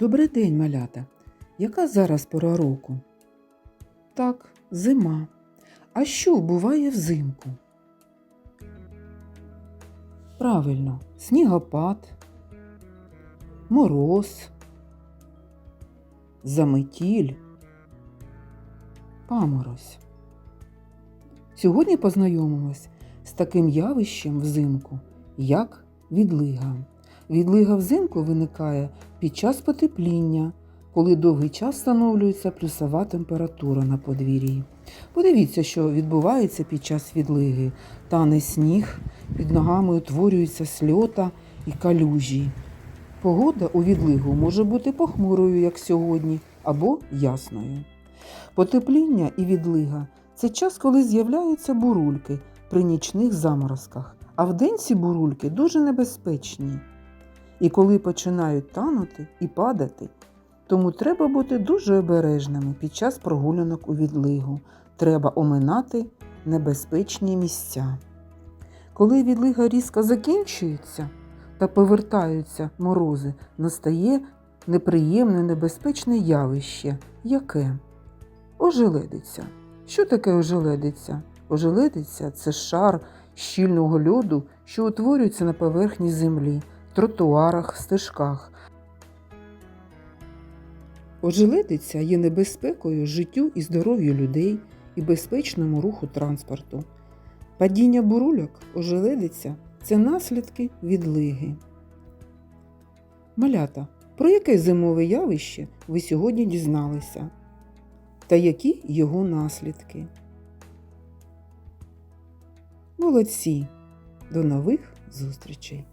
Добрий день, малята. Яка зараз пора року? Так, зима. А що буває взимку? Правильно, снігопад, мороз, заметіль, паморозь. Сьогодні познайомимось з таким явищем взимку, як відлига. Відлига взимку виникає під час потепління, коли довгий час встановлюється плюсова температура на подвір'ї. Подивіться, що відбувається під час відлиги. Тане сніг, під ногами утворюються сльота і калюжі. Погода у відлигу може бути похмурою, як сьогодні, або ясною. Потепління і відлига це час, коли з'являються бурульки при нічних заморозках, а вдень ці бурульки дуже небезпечні. І коли починають танути і падати, тому треба бути дуже обережними під час прогулянок у відлигу. Треба оминати небезпечні місця. Коли відлига різко закінчується та повертаються морози, настає неприємне небезпечне явище. Яке? Ожеледиця. Що таке ожеледиця? Ожеледиця це шар щільного льоду, що утворюється на поверхні землі, тротуарах, стежках. Ожеледиця є небезпекою життю і здоров'ю людей і безпечному руху транспорту. Падіння бурульок ожеледиця це наслідки відлиги. Малята, про яке зимове явище ви сьогодні дізналися? Та які його наслідки? Молодці! До нових зустрічей!